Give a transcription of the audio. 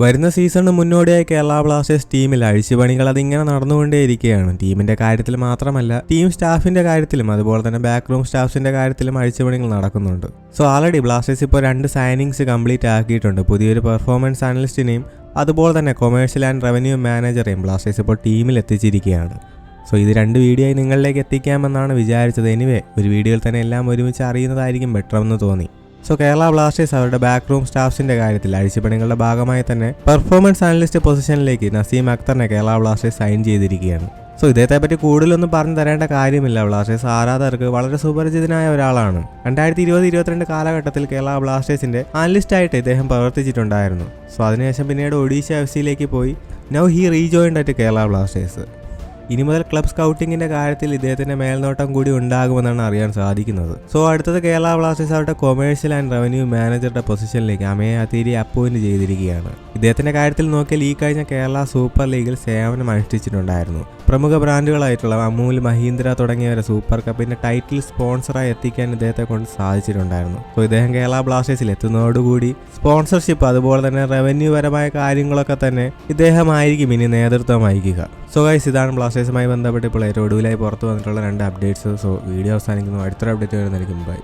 വരുന്ന സീസണിന് മുന്നോടിയായി കേരള ബ്ലാസ്റ്റേഴ്സ് ടീമിൽ അഴിച്ചുപണികൾ അതിങ്ങനെ നടന്നുകൊണ്ടേയിരിക്കുകയാണ്. ടീമിന്റെ കാര്യത്തിൽ മാത്രമല്ല ടീം സ്റ്റാഫിന്റെ കാര്യത്തിലും അതുപോലെ തന്നെ ബാക്ക് റൂം സ്റ്റാഫ്സിന്റെ കാര്യത്തിലും അഴിച്ചുപണികൾ നടക്കുന്നുണ്ട്. സോ ആൾറെഡി ബ്ലാസ്റ്റേഴ്സ് ഇപ്പോൾ രണ്ട് സൈനിങ്സ് കംപ്ലീറ്റ് ആക്കിയിട്ടുണ്ട്. പുതിയൊരു പെർഫോമൻസ് അനലിസ്റ്റിനെയും അതുപോലെ തന്നെ കൊമേഴ്ഷ്യൽ ആൻഡ് റവന്യൂ മാനേജറെയും ബ്ലാസ്റ്റേഴ്സ് ഇപ്പോൾ ടീമിൽ എത്തിച്ചിരിക്കുകയാണ്. സോ ഇത് രണ്ട് വീഡിയോ നിങ്ങളിലേക്ക് എത്തിക്കാമെന്നാണ് വിചാരിച്ചത്. എനിവേ ഒരു വീഡിയോയിൽ തന്നെ എല്ലാം ഒരുമിച്ച് അറിയുന്നതായിരിക്കും ബെറ്റർ എന്ന് തോന്നി. സോ കേരള ബ്ലാസ്റ്റേഴ്സ് അവരുടെ ബാക്ക് റൂം സ്റ്റാഫ്സിന്റെ കാര്യത്തിൽ അഴിച്ചുപണികളുടെ ഭാഗമായി തന്നെ പെർഫോമൻസ് അനലിസ്റ്റ് പൊസിഷനിലേക്ക് നസീം അക്തറിനെ കേരള ബ്ലാസ്റ്റേഴ്സ് സൈൻ ചെയ്തിരിക്കുകയാണ്. സോ ഇദ്ദേഹത്തെ പറ്റി കൂടുതലൊന്നും പറഞ്ഞു തരേണ്ട കാര്യമില്ല. ബ്ലാസ്റ്റേഴ്സ് ആരാധകർക്ക് വളരെ സുപരിചിതനായ ഒരാളാണ്. രണ്ടായിരത്തി ഇരുപത് ഇരുപത്തിരണ്ട് കാലഘട്ടത്തിൽ കേരള ബ്ലാസ്റ്റേഴ്സിന്റെ അനലിസ്റ്റ് അനലിസ്റ്റായിട്ട് ഇദ്ദേഹം പ്രവർത്തിച്ചിട്ടുണ്ടായിരുന്നു. സോ അതിനുശേഷം പിന്നീട് ഒഡീഷ എഫ് സിയിലേക്ക് പോയി. നൗ ഹി റീജോയിൻഡ് ആയിട്ട് കേരള ബ്ലാസ്റ്റേഴ്സ് ഇനി മുതൽ ക്ലബ് സ്കൗട്ടിങ്ങിന്റെ കാര്യത്തിൽ ഇദ്ദേഹത്തിന്റെ മേൽനോട്ടം കൂടി ഉണ്ടാകുമെന്നാണ് അറിയാൻ സാധിക്കുന്നത്. സോ അടുത്തത് കേരള ബ്ലാസ്റ്റേഴ്സ് അവരുടെ കൊമേഴ്സ്യൽ ആൻഡ് റവന്യൂ മാനേജറുടെ പൊസിഷനിലേക്ക് അമേ അതിരി അപ്പോയിന്റ് ചെയ്തിരിക്കുകയാണ്. ഇദ്ദേഹത്തിന്റെ കാര്യത്തിൽ നോക്കിയാൽ ഈ കഴിഞ്ഞ കേരള സൂപ്പർ ലീഗിൽ സേവനം അനുഷ്ഠിച്ചിട്ടുണ്ടായിരുന്നു. പ്രമുഖ ബ്രാൻഡുകളായിട്ടുള്ള അമൂൽ മഹീന്ദ്ര തുടങ്ങിയവരെ സൂപ്പർ കപ്പിന്റെ ടൈറ്റിൽ സ്പോൺസറായി എത്തിക്കാൻ ഇദ്ദേഹത്തെ കൊണ്ട് സാധിച്ചിട്ടുണ്ടായിരുന്നു. സോ ഇദ്ദേഹം കേരള ബ്ലാസ്റ്റേഴ്സിൽ എത്തുന്നതോടുകൂടി സ്പോൺസർഷിപ്പ് അതുപോലെ തന്നെ റവന്യൂ പരമായ കാര്യങ്ങളൊക്കെ തന്നെ ഇദ്ദേഹമായിരിക്കും ഇനി നേതൃത്വം വഹിക്കുക. സോ ഗൈസ് ഇതാണ് ബ്ലാസ്റ്റേഴ്സുമായി ബന്ധപ്പെട്ട് ഇപ്പോൾ ഏറ്റവും ഒടുവിലായി പുറത്ത് വന്നിട്ടുള്ള രണ്ട് അപ്ഡേറ്റ്സ് സോ വീഡിയോ അവസാനിക്കുന്നു. അടുത്തൊരു അപ്ഡേറ്റ് വരുന്നതായിരിക്കും. ബൈ